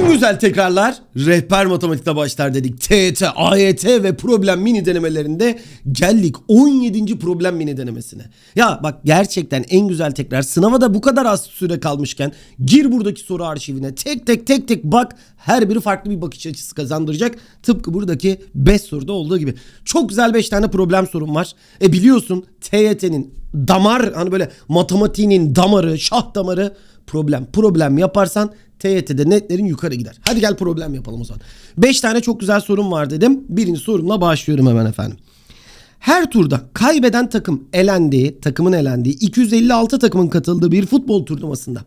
En güzel tekrarlar rehber matematikte başlar dedik. TET, AYT ve problem mini denemelerinde geldik 17. problem mini denemesine. Ya bak gerçekten en güzel tekrar sınava da bu kadar az süre kalmışken gir buradaki soru arşivine tek tek tek tek bak her biri farklı bir bakış açısı kazandıracak. Tıpkı buradaki 5 soruda olduğu gibi. Çok güzel 5 tane problem sorum var. E biliyorsun TYT'nin damar hani böyle matematiğinin damarı, şah damarı problem. Problem yaparsan TYT'de netlerin yukarı gider. Hadi gel problem yapalım o zaman. 5 tane çok güzel sorum var dedim. Birinci sorumla başlıyorum hemen efendim. Her turda kaybeden takım elendiği, takımın elendiği 256 takımın katıldığı bir futbol turnuvasında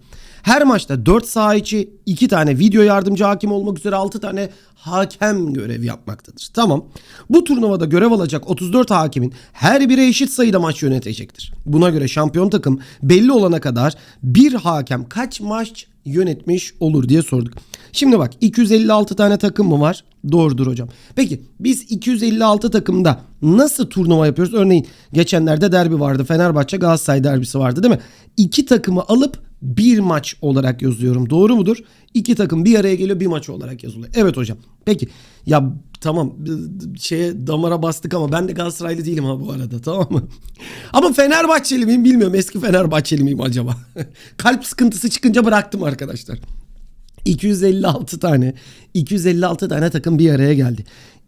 her maçta 4 saha içi 2 tane video yardımcı hakim olmak üzere 6 tane hakem görev yapmaktadır. Tamam. Bu turnuvada görev alacak 34 hakimin her biri eşit sayıda maç yönetecektir. Buna göre şampiyon takım belli olana kadar bir hakem kaç maç yönetmiş olur diye sorduk. Şimdi bak 256 tane takım mı var? Doğrudur hocam. Peki biz 256 takımda nasıl turnuva yapıyoruz? Örneğin geçenlerde derbi vardı. Fenerbahçe Galatasaray derbisi vardı değil mi? İki takımı alıp bir maç olarak yazıyorum. Doğru mudur? İki takım bir araya geliyor bir maç olarak yazılıyor. Evet hocam. Peki ya tamam şeye damara bastık ama ben de Galatasaraylı değilim ha bu arada tamam mı? ama Fenerbahçeli miyim bilmiyorum. Eski Fenerbahçeli miyim acaba? Kalp sıkıntısı çıkınca bıraktım arkadaşlar. 256 tane 256 tane takım bir araya geldi.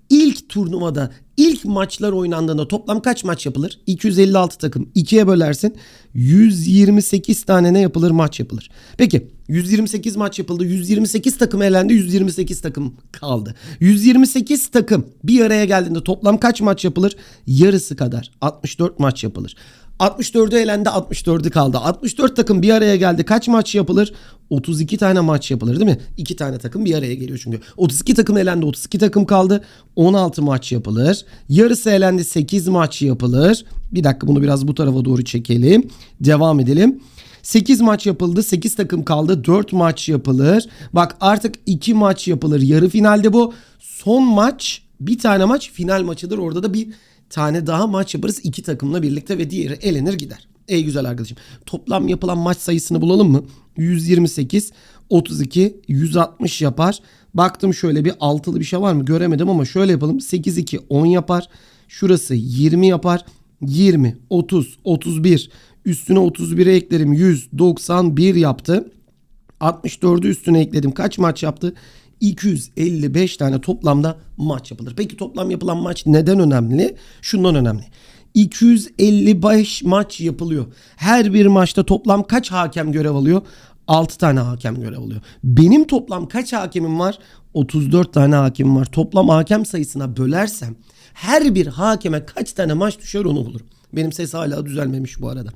İlk turnuvada ilk maçlar oynandığında toplam kaç maç yapılır? 256 takım 2'ye bölersin. 128 tane ne yapılır? Maç yapılır. Peki 128 maç yapıldı. 128 takım elendi. 128 takım kaldı. 128 takım bir araya geldiğinde toplam kaç maç yapılır? Yarısı kadar. 64 maç yapılır. 64'ü elendi 64'ü kaldı. 64 takım bir araya geldi. Kaç maç yapılır? 32 tane maç yapılır değil mi? 2 tane takım bir araya geliyor çünkü. 32 takım elendi 32 takım kaldı. 16 maç yapılır. Yarısı elendi 8 maç yapılır. Bir dakika bunu biraz bu tarafa doğru çekelim. Devam edelim. 8 maç yapıldı. 8 takım kaldı. 4 maç yapılır. Bak artık 2 maç yapılır. Yarı finalde bu. Son maç bir tane maç final maçıdır. Orada da bir tane daha maç yaparız iki takımla birlikte ve diğeri elenir gider. Ey güzel arkadaşım. Toplam yapılan maç sayısını bulalım mı? 128, 32, 160 yapar. Baktım şöyle bir altılı bir şey var mı? Göremedim ama şöyle yapalım. 8, 2, 10 yapar. Şurası 20 yapar. 20, 30, 31. Üstüne 31'e eklerim. 191 yaptı. 64'ü üstüne ekledim. Kaç maç yaptı? 255 tane toplamda maç yapılır. Peki toplam yapılan maç neden önemli? Şundan önemli. 255 maç yapılıyor. Her bir maçta toplam kaç hakem görev alıyor? 6 tane hakem görev alıyor. Benim toplam kaç hakemim var? 34 tane hakemim var. Toplam hakem sayısına bölersem her bir hakeme kaç tane maç düşer onu bulurum. Benim ses hala düzelmemiş bu arada.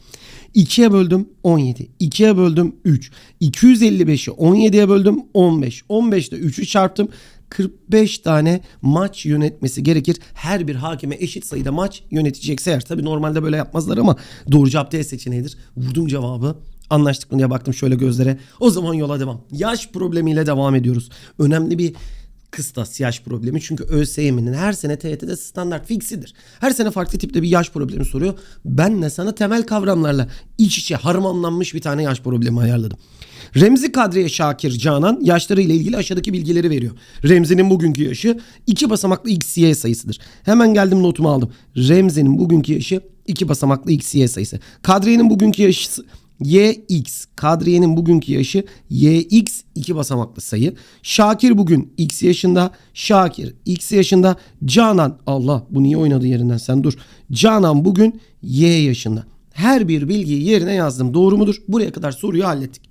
2'ye böldüm 17. 2'ye böldüm 3. 255'i 17'ye böldüm 15. 15'te 3'ü çarptım. 45 tane maç yönetmesi gerekir. Her bir hakeme eşit sayıda maç yönetecekse eğer. Tabi normalde böyle yapmazlar ama doğru cevap D seçeneğidir. Vurdum cevabı. Anlaştık mı diye baktım şöyle gözlere. O zaman yola devam. Yaş problemiyle devam ediyoruz. Önemli bir kıstas yaş problemi. Çünkü ÖSYM'nin her sene TYT'de standart fiksidir. Her sene farklı tipte bir yaş problemi soruyor. Ben de sana temel kavramlarla iç içe harmanlanmış bir tane yaş problemi ayarladım. Remzi Kadriye Şakir Canan yaşları ile ilgili aşağıdaki bilgileri veriyor. Remzi'nin bugünkü yaşı iki basamaklı XY sayısıdır. Hemen geldim notumu aldım. Remzi'nin bugünkü yaşı iki basamaklı XY sayısı. Kadriye'nin bugünkü yaşı YX. Kadriye'nin bugünkü yaşı YX iki basamaklı sayı. Şakir bugün X yaşında. Şakir X yaşında. Canan Allah bu niye oynadı yerinden sen dur. Canan bugün Y yaşında. Her bir bilgiyi yerine yazdım. Doğru mudur? Buraya kadar soruyu hallettik.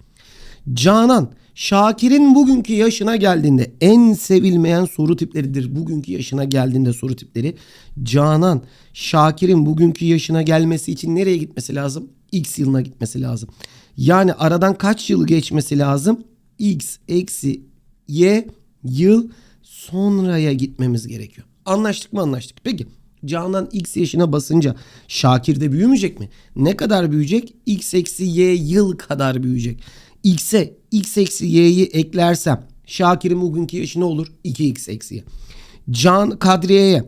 Canan Şakir'in bugünkü yaşına geldiğinde en sevilmeyen soru tipleridir. Bugünkü yaşına geldiğinde soru tipleri. Canan Şakir'in bugünkü yaşına gelmesi için nereye gitmesi lazım? X yılına gitmesi lazım. Yani aradan kaç yıl geçmesi lazım? X eksi Y yıl sonraya gitmemiz gerekiyor. Anlaştık mı anlaştık. Peki Canan X yaşına basınca Şakir de büyümeyecek mi? Ne kadar büyüyecek? X eksi Y yıl kadar büyüyecek. X'e X eksi Y'yi eklersem Şakir'in bugünkü yaşı ne olur? 2X eksi Y. Can Kadriye'ye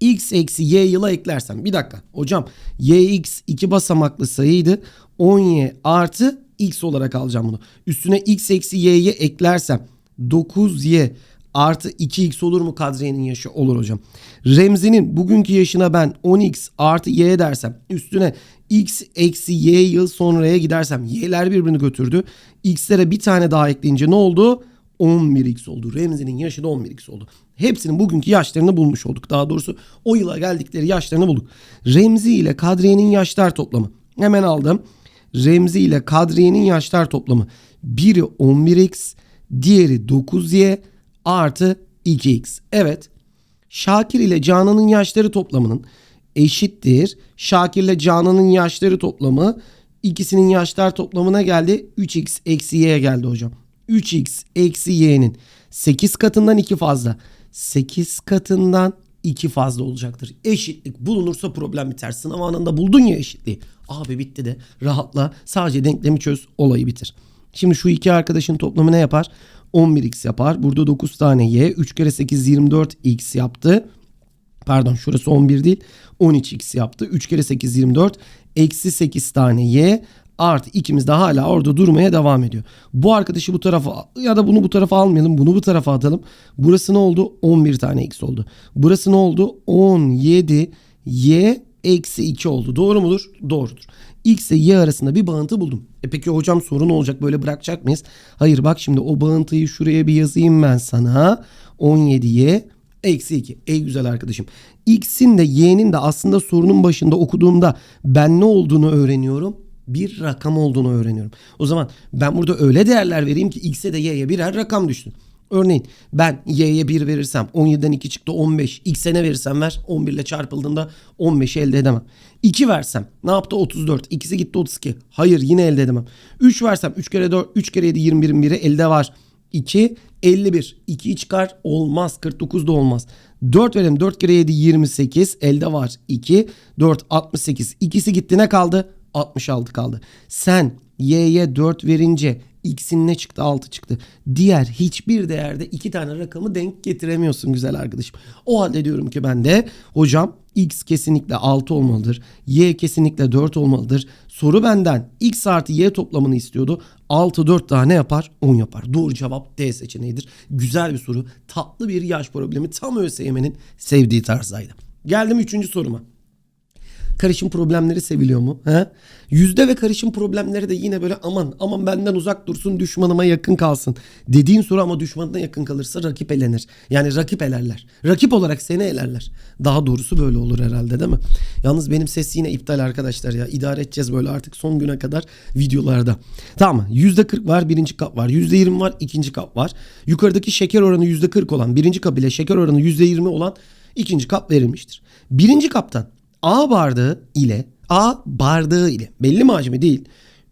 x eksi y yıla eklersem bir dakika hocam yx iki basamaklı sayıydı 10y artı x olarak alacağım bunu. Üstüne x eksi y'yi eklersem 9y artı 2x olur mu Kadriye'nin yaşı? Olur hocam. Remzi'nin bugünkü yaşına ben 10x artı y dersem üstüne x eksi y yıl sonraya gidersem y'ler birbirini götürdü. x'lere bir tane daha ekleyince ne oldu? 11x oldu. Remzi'nin yaşı da 11x oldu. Hepsinin bugünkü yaşlarını bulmuş olduk. Daha doğrusu o yıla geldikleri yaşlarını bulduk. Remzi ile Kadriye'nin yaşlar toplamı. Hemen aldım. Remzi ile Kadriye'nin yaşlar toplamı. Biri 11x, diğeri 9y artı 2x. Evet. Şakir ile Canan'ın yaşları toplamının eşittir. Şakir ile Canan'ın yaşları toplamı ikisinin yaşlar toplamına geldi. 3x eksi y'ye geldi hocam. 3x eksi y'nin 8 katından 2 fazla. 8 katından 2 fazla olacaktır. Eşitlik bulunursa problem biter. Sınav anında buldun ya eşitliği. Abi bitti de rahatla sadece denklemi çöz olayı bitir. Şimdi şu iki arkadaşın toplamı ne yapar? 11x yapar. Burada 9 tane y. 3 kere 8 24x yaptı. Pardon şurası 11 değil. 13x yaptı. 3 kere 8 24. Eksi 8 tane y artı ikimiz de hala orada durmaya devam ediyor. Bu arkadaşı bu tarafa ya da bunu bu tarafa almayalım. Bunu bu tarafa atalım. Burası ne oldu? 11 tane x oldu. Burası ne oldu? 17 y eksi 2 oldu. Doğru mudur? Doğrudur. X ile y arasında bir bağıntı buldum. E peki hocam sorun olacak böyle bırakacak mıyız? Hayır bak şimdi o bağıntıyı şuraya bir yazayım ben sana. 17y eksi 2. Ey güzel arkadaşım. X'in de y'nin de aslında sorunun başında okuduğumda ben ne olduğunu öğreniyorum bir rakam olduğunu öğreniyorum. O zaman ben burada öyle değerler vereyim ki x'e de y'ye birer rakam düşsün. Örneğin ben y'ye 1 verirsem 17'den 2 çıktı 15. X'e ne verirsem ver 11 ile çarpıldığında 15'i elde edemem. 2 versem ne yaptı 34. İkisi gitti 32. Hayır yine elde edemem. 3 versem 3 kere 4 3 kere 7 21'in biri elde var. 2 51. 2'yi çıkar olmaz 49 da olmaz. 4 verelim 4 kere 7 28 elde var 2 4 68 ikisi gitti ne kaldı 66 kaldı. Sen y'ye 4 verince x'in ne çıktı 6 çıktı. Diğer hiçbir değerde iki tane rakamı denk getiremiyorsun güzel arkadaşım. O halde diyorum ki ben de hocam x kesinlikle 6 olmalıdır. Y kesinlikle 4 olmalıdır. Soru benden x artı y toplamını istiyordu. 6 4 daha ne yapar? 10 yapar. Doğru cevap D seçeneğidir. Güzel bir soru. Tatlı bir yaş problemi. Tam ÖSYM'nin sevdiği tarzdaydı. Geldim 3. soruma. Karışım problemleri seviliyor mu? He? Yüzde ve karışım problemleri de yine böyle aman aman benden uzak dursun düşmanıma yakın kalsın. Dediğin soru ama düşmanına yakın kalırsa rakip elenir. Yani rakip elerler. Rakip olarak seni elerler. Daha doğrusu böyle olur herhalde değil mi? Yalnız benim ses yine iptal arkadaşlar ya. İdare edeceğiz böyle artık son güne kadar videolarda. Tamam yüzde 40 var birinci kap var. Yüzde 20 var ikinci kap var. Yukarıdaki şeker oranı yüzde 40 olan birinci kap ile şeker oranı yüzde 20 olan ikinci kap verilmiştir. Birinci kaptan A bardağı ile A bardağı ile belli mi hacmi değil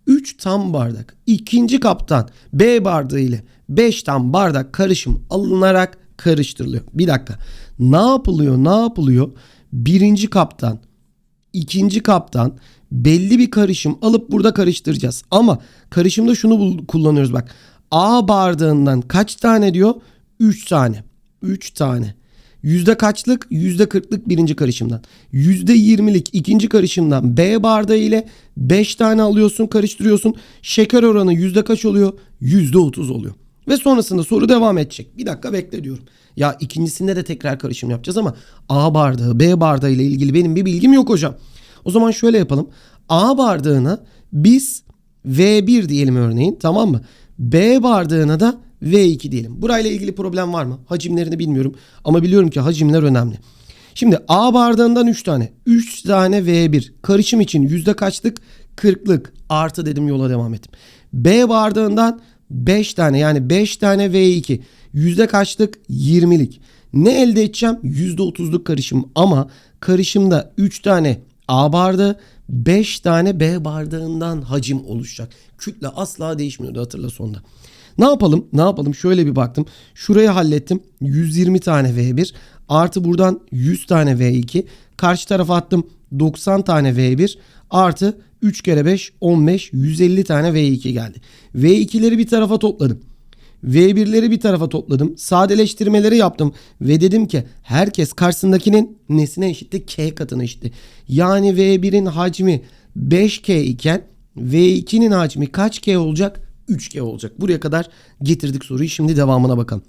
3 tam bardak ikinci kaptan B bardağı ile 5 tam bardak karışım alınarak karıştırılıyor. Bir dakika ne yapılıyor ne yapılıyor birinci kaptan ikinci kaptan belli bir karışım alıp burada karıştıracağız. Ama karışımda şunu kullanıyoruz bak. A bardağından kaç tane diyor? 3 tane. 3 tane. Yüzde kaçlık? Yüzde kırklık birinci karışımdan. Yüzde yirmilik ikinci karışımdan B bardağı ile 5 tane alıyorsun karıştırıyorsun. Şeker oranı yüzde kaç oluyor? Yüzde otuz oluyor. Ve sonrasında soru devam edecek. Bir dakika bekle diyorum. Ya ikincisinde de tekrar karışım yapacağız ama A bardağı B bardağı ile ilgili benim bir bilgim yok hocam. O zaman şöyle yapalım. A bardağına biz V1 diyelim örneğin tamam mı? B bardağına da V2 diyelim. Burayla ilgili problem var mı? Hacimlerini bilmiyorum ama biliyorum ki hacimler önemli. Şimdi A bardağından 3 tane. 3 tane V1. Karışım için yüzde kaçlık? 40'lık. Artı dedim yola devam ettim. B bardağından 5 tane yani 5 tane V2. Yüzde kaçlık? 20'lik. Ne elde edeceğim? Yüzde 30'luk karışım ama karışımda 3 tane A bardağı 5 tane B bardağından hacim oluşacak. Kütle asla değişmiyordu hatırla sonda. Ne yapalım? Ne yapalım? Şöyle bir baktım. Şurayı hallettim. 120 tane V1 artı buradan 100 tane V2. Karşı tarafa attım 90 tane V1 artı 3 kere 5 15 150 tane V2 geldi. V2'leri bir tarafa topladım. V1'leri bir tarafa topladım. Sadeleştirmeleri yaptım. Ve dedim ki herkes karşısındakinin nesine eşitti? K katına eşitti. Yani V1'in hacmi 5K iken V2'nin hacmi kaç K olacak? 3G olacak. Buraya kadar getirdik soruyu. Şimdi devamına bakalım.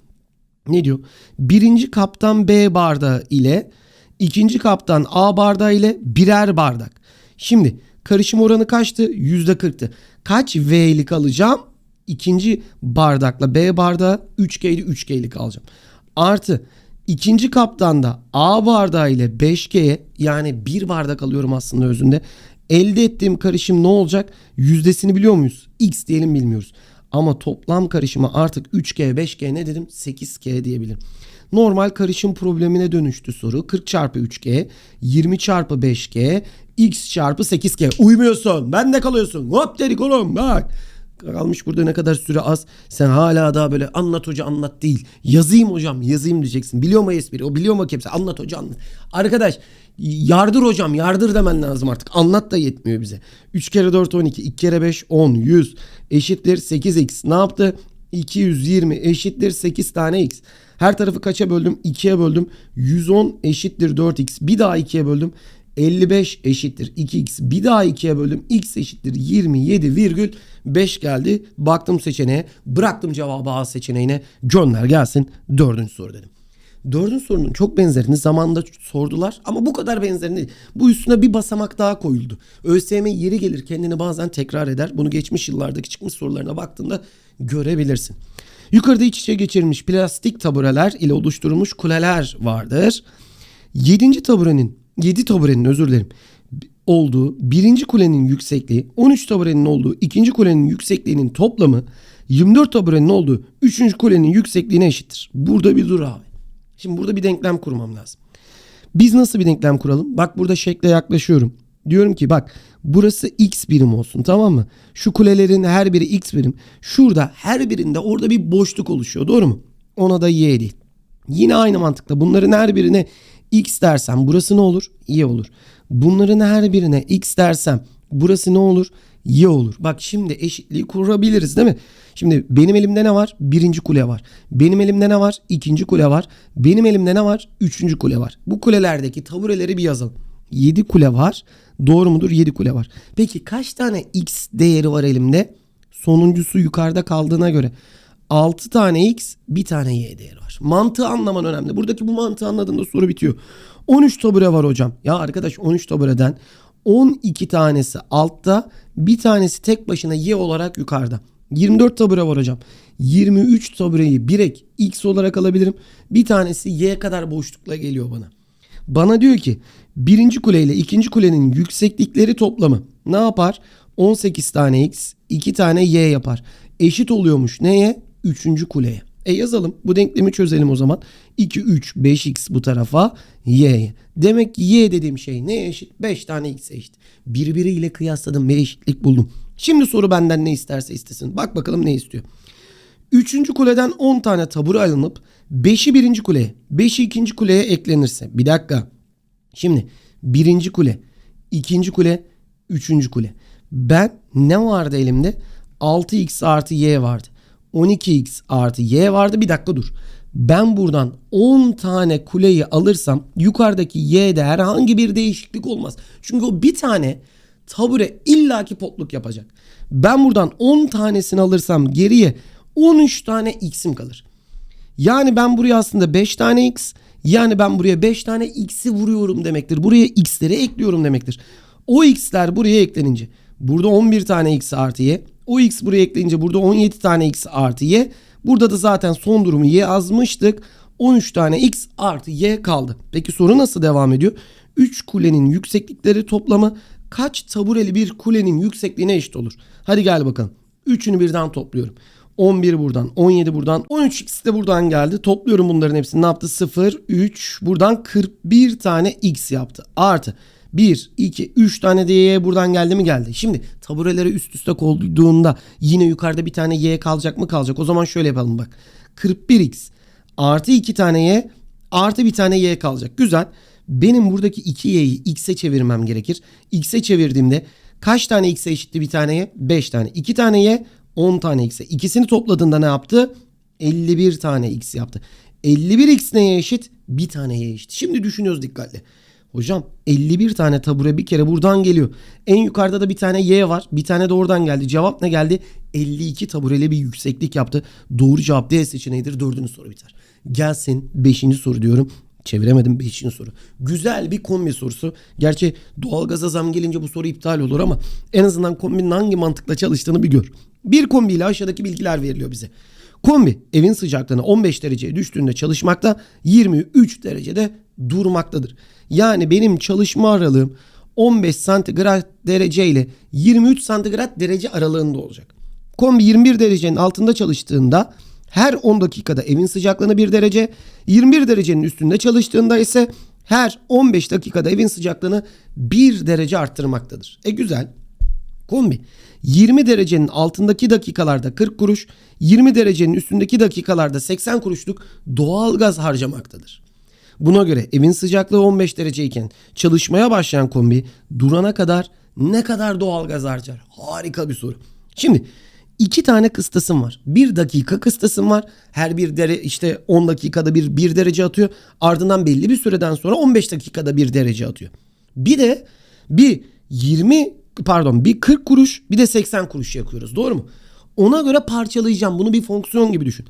Ne diyor? Birinci kaptan B bardağı ile ikinci kaptan A bardağı ile birer bardak. Şimdi karışım oranı kaçtı? %40'tı. Kaç V'lik alacağım? İkinci bardakla B bardağı 3G'li 3G'lik alacağım. Artı ikinci kaptanda A bardağı ile 5G'ye yani bir bardak alıyorum aslında özünde. Elde ettiğim karışım ne olacak? Yüzdesini biliyor muyuz? X diyelim bilmiyoruz. Ama toplam karışımı artık 3G, 5G ne dedim? 8G diyebilirim. Normal karışım problemine dönüştü soru. 40 çarpı 3G, 20 çarpı 5G, X çarpı 8G. Uymuyorsun. Bende kalıyorsun. Hop dedik oğlum bak. Kalmış burada ne kadar süre az. Sen hala daha böyle anlat hoca anlat değil. Yazayım hocam yazayım diyeceksin. Biliyor mu espri? O biliyor mu hepsi? Anlat hoca anlat. Arkadaş yardır hocam yardır demen lazım artık. Anlat da yetmiyor bize. 3 kere 4 12. 2 kere 5 10. 100 eşittir 8x. Ne yaptı? 220 eşittir 8 tane x. Her tarafı kaça böldüm? 2'ye böldüm. 110 eşittir 4x. Bir daha 2'ye böldüm. 55 eşittir 2x. Bir daha 2'ye böldüm. x eşittir 27,5 geldi. Baktım seçeneğe. Bıraktım cevabı A seçeneğine. Gönder gelsin. Dördüncü soru dedim. Dördüncü sorunun çok benzerini zamanında sordular ama bu kadar benzerini değil. Bu üstüne bir basamak daha koyuldu. ÖSYM yeri gelir kendini bazen tekrar eder. Bunu geçmiş yıllardaki çıkmış sorularına baktığında görebilirsin. Yukarıda iç içe geçirilmiş plastik tabureler ile oluşturulmuş kuleler vardır. Yedinci taburenin, yedi taburenin özür dilerim olduğu birinci kulenin yüksekliği 13 taburenin olduğu ikinci kulenin yüksekliğinin toplamı 24 taburenin olduğu üçüncü kulenin yüksekliğine eşittir. Burada bir dur abi. Şimdi burada bir denklem kurmam lazım. Biz nasıl bir denklem kuralım? Bak burada şekle yaklaşıyorum. Diyorum ki bak burası x birim olsun tamam mı? Şu kulelerin her biri x birim. Şurada her birinde orada bir boşluk oluşuyor doğru mu? Ona da y değil. Yine aynı mantıkla bunların her birine x dersem burası ne olur? Y olur. Bunların her birine x dersem burası ne olur? Y olur. Bak şimdi eşitliği kurabiliriz değil mi? Şimdi benim elimde ne var? Birinci kule var. Benim elimde ne var? İkinci kule var. Benim elimde ne var? Üçüncü kule var. Bu kulelerdeki tabureleri bir yazalım. 7 kule var. Doğru mudur? 7 kule var. Peki kaç tane x değeri var elimde? Sonuncusu yukarıda kaldığına göre 6 tane x, bir tane y değeri var. Mantığı anlaman önemli. Buradaki bu mantığı anladığında soru bitiyor. 13 tabure var hocam. Ya arkadaş 13 tabureden 12 tanesi altta, bir tanesi tek başına y olarak yukarıda. 24 tabure var hocam. 23 tabureyi birek x olarak alabilirim. Bir tanesi y kadar boşlukla geliyor bana. Bana diyor ki birinci kule ile ikinci kulenin yükseklikleri toplamı ne yapar? 18 tane x, 2 tane y yapar. Eşit oluyormuş neye? Üçüncü kuleye. E yazalım. Bu denklemi çözelim o zaman. 2, 3, 5x bu tarafa y'ye. Demek y dediğim şey neye eşit? 5 tane x eşit. Birbiriyle kıyasladım ve eşitlik buldum. Şimdi soru benden ne isterse istesin. Bak bakalım ne istiyor. Üçüncü kuleden 10 tane tabure alınıp 5'i birinci kuleye, 5'i ikinci kuleye eklenirse. Bir dakika. Şimdi birinci kule, ikinci kule, üçüncü kule. Ben ne vardı elimde? 6x artı y vardı. 12x artı y vardı. Bir dakika dur. Ben buradan 10 tane kuleyi alırsam yukarıdaki y'de herhangi bir değişiklik olmaz. Çünkü o bir tane tabure illaki potluk yapacak. Ben buradan 10 tanesini alırsam geriye 13 tane x'im kalır. Yani ben buraya aslında 5 tane x yani ben buraya 5 tane x'i vuruyorum demektir. Buraya x'leri ekliyorum demektir. O x'ler buraya eklenince burada 11 tane x artı y. O x buraya ekleyince burada 17 tane x artı y. Burada da zaten son durumu y azmıştık. 13 tane x artı y kaldı. Peki soru nasıl devam ediyor? 3 kulenin yükseklikleri toplamı kaç tabureli bir kulenin yüksekliğine eşit olur? Hadi gel bakalım. Üçünü birden topluyorum. 11 buradan, 17 buradan, 13x de buradan geldi. Topluyorum bunların hepsini. Ne yaptı? 0, 3, buradan 41 tane x yaptı. Artı 1, 2, 3 tane de y buradan geldi mi geldi. Şimdi tabureleri üst üste koyduğunda yine yukarıda bir tane y kalacak mı kalacak. O zaman şöyle yapalım bak. 41x artı 2 tane y artı bir tane y kalacak. Güzel. Benim buradaki 2y'yi x'e çevirmem gerekir. X'e çevirdiğimde kaç tane x'e eşitti bir tane y? 5 tane. 2 tane y 10 tane x'e. İkisini topladığında ne yaptı? 51 tane x yaptı. 51 x neye eşit? Bir tane y eşit. Şimdi düşünüyoruz dikkatli. Hocam 51 tane tabure bir kere buradan geliyor. En yukarıda da bir tane Y var. Bir tane de oradan geldi. Cevap ne geldi? 52 tabureli bir yükseklik yaptı. Doğru cevap D seçeneğidir. Dördüncü soru biter. Gelsin 5. soru diyorum. Çeviremedim 5. soru. Güzel bir kombi sorusu. Gerçi doğalgaza zam gelince bu soru iptal olur ama en azından kombinin hangi mantıkla çalıştığını bir gör. Bir kombiyle aşağıdaki bilgiler veriliyor bize. Kombi evin sıcaklığına 15 dereceye düştüğünde çalışmakta 23 derecede durmaktadır. Yani benim çalışma aralığım 15 santigrat derece ile 23 santigrat derece aralığında olacak. Kombi 21 derecenin altında çalıştığında her 10 dakikada evin sıcaklığını 1 derece, 21 derecenin üstünde çalıştığında ise her 15 dakikada evin sıcaklığını 1 derece arttırmaktadır. E güzel. Kombi 20 derecenin altındaki dakikalarda 40 kuruş, 20 derecenin üstündeki dakikalarda 80 kuruşluk doğal gaz harcamaktadır. Buna göre evin sıcaklığı 15 dereceyken çalışmaya başlayan kombi durana kadar ne kadar doğal gaz harcar? Harika bir soru. Şimdi iki tane kıstasım var. Bir dakika kıstasım var. Her bir dere işte 10 dakikada bir, bir derece atıyor. Ardından belli bir süreden sonra 15 dakikada bir derece atıyor. Bir de bir 20 pardon bir 40 kuruş bir de 80 kuruş yakıyoruz. Doğru mu? Ona göre parçalayacağım. Bunu bir fonksiyon gibi düşün.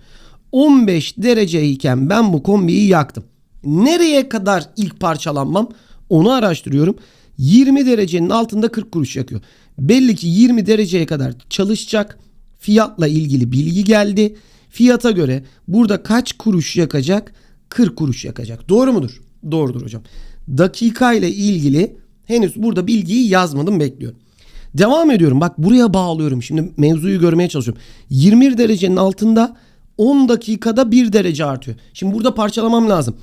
15 dereceyken ben bu kombiyi yaktım. Nereye kadar ilk parçalanmam onu araştırıyorum. 20 derecenin altında 40 kuruş yakıyor. Belli ki 20 dereceye kadar çalışacak. Fiyatla ilgili bilgi geldi. Fiyata göre burada kaç kuruş yakacak? 40 kuruş yakacak. Doğru mudur? Doğrudur hocam. Dakika ile ilgili henüz burada bilgiyi yazmadım bekliyorum. Devam ediyorum. Bak buraya bağlıyorum. Şimdi mevzuyu görmeye çalışıyorum. 21 derecenin altında 10 dakikada 1 derece artıyor. Şimdi burada parçalamam lazım.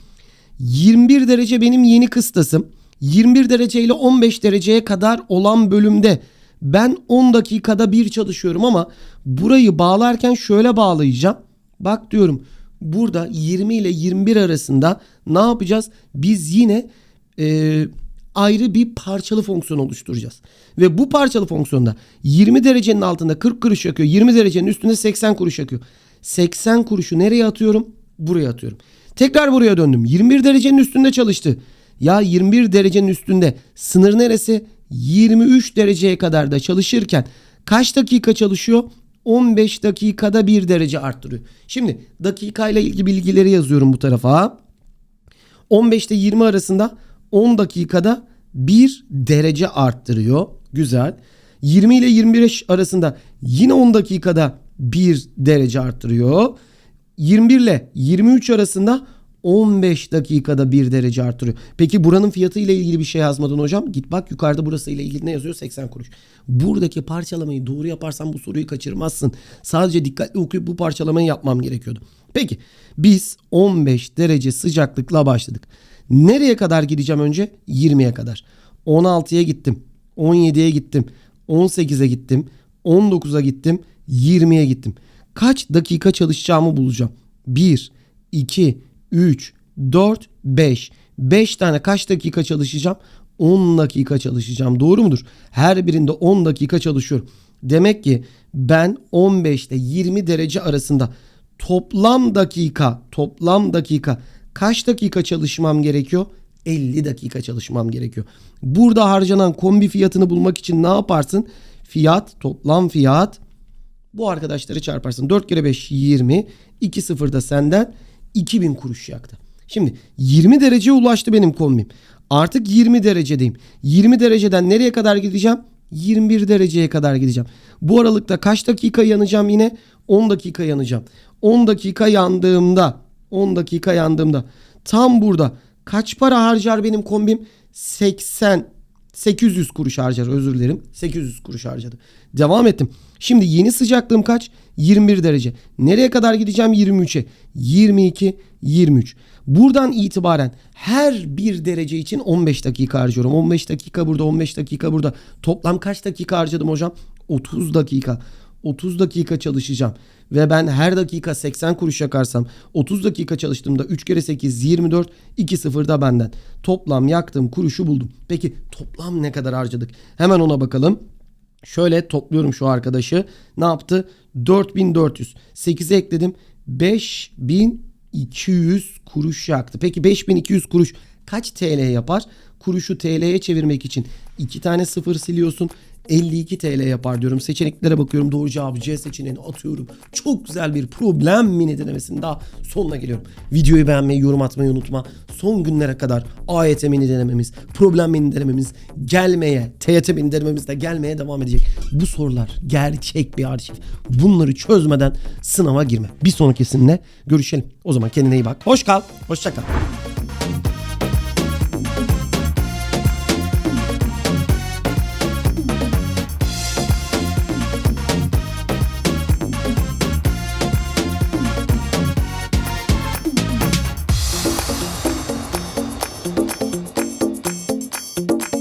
21 derece benim yeni kıstasım. 21 derece ile 15 dereceye kadar olan bölümde ben 10 dakikada bir çalışıyorum ama burayı bağlarken şöyle bağlayacağım. Bak diyorum burada 20 ile 21 arasında ne yapacağız? Biz yine e, ayrı bir parçalı fonksiyon oluşturacağız. Ve bu parçalı fonksiyonda 20 derecenin altında 40 kuruş yakıyor. 20 derecenin üstünde 80 kuruş yakıyor. 80 kuruşu nereye atıyorum? Buraya atıyorum. Tekrar buraya döndüm. 21 derecenin üstünde çalıştı. Ya 21 derecenin üstünde sınır neresi? 23 dereceye kadar da çalışırken kaç dakika çalışıyor? 15 dakikada 1 derece arttırıyor. Şimdi dakikayla ilgili bilgileri yazıyorum bu tarafa. 15 ile 20 arasında 10 dakikada 1 derece arttırıyor. Güzel. 20 ile 25 arasında yine 10 dakikada 1 derece arttırıyor. 21 ile 23 arasında 15 dakikada 1 derece artırıyor. Peki buranın fiyatı ile ilgili bir şey yazmadın hocam. Git bak yukarıda burası ile ilgili ne yazıyor? 80 kuruş. Buradaki parçalamayı doğru yaparsan bu soruyu kaçırmazsın. Sadece dikkatli okuyup bu parçalamayı yapmam gerekiyordu. Peki biz 15 derece sıcaklıkla başladık. Nereye kadar gideceğim önce? 20'ye kadar. 16'ya gittim. 17'ye gittim. 18'e gittim. 19'a gittim. 20'ye gittim. Kaç dakika çalışacağımı bulacağım. 1, 2, 3, 4, 5. 5 tane kaç dakika çalışacağım? 10 dakika çalışacağım. Doğru mudur? Her birinde 10 dakika çalışıyorum. Demek ki ben 15 ile 20 derece arasında toplam dakika, toplam dakika kaç dakika çalışmam gerekiyor? 50 dakika çalışmam gerekiyor. Burada harcanan kombi fiyatını bulmak için ne yaparsın? Fiyat, toplam fiyat bu arkadaşları çarparsın. 4 kere 5 20. 2 sıfır da senden 2000 kuruş yaktı. Şimdi 20 dereceye ulaştı benim kombim. Artık 20 derecedeyim. 20 dereceden nereye kadar gideceğim? 21 dereceye kadar gideceğim. Bu aralıkta kaç dakika yanacağım yine? 10 dakika yanacağım. 10 dakika yandığımda 10 dakika yandığımda tam burada kaç para harcar benim kombim? 80 800 kuruş harcar özür dilerim. 800 kuruş harcadı. Devam ettim. Şimdi yeni sıcaklığım kaç? 21 derece. Nereye kadar gideceğim? 23'e. 22, 23. Buradan itibaren her bir derece için 15 dakika harcıyorum. 15 dakika burada, 15 dakika burada. Toplam kaç dakika harcadım hocam? 30 dakika. 30 dakika çalışacağım. Ve ben her dakika 80 kuruş yakarsam 30 dakika çalıştığımda 3 kere 8 24 2 0 da benden. Toplam yaktığım kuruşu buldum. Peki toplam ne kadar harcadık? Hemen ona bakalım. Şöyle topluyorum şu arkadaşı. Ne yaptı? 4400. 8'e ekledim. 5200 kuruş yaktı. Peki 5200 kuruş kaç TL yapar? Kuruşu TL'ye çevirmek için 2 tane sıfır siliyorsun. 52 TL yapar diyorum. Seçeneklere bakıyorum. Doğru cevabı C seçeneğini atıyorum. Çok güzel bir problem mini denemesinin daha sonuna geliyorum. Videoyu beğenmeyi, yorum atmayı unutma. Son günlere kadar AYT mini denememiz, problem mini denememiz gelmeye, TYT mini denememiz de gelmeye devam edecek. Bu sorular gerçek bir arşiv. Bunları çözmeden sınava girme. Bir sonrakisinde görüşelim. O zaman kendine iyi bak. Hoş kal. Hoşça kal.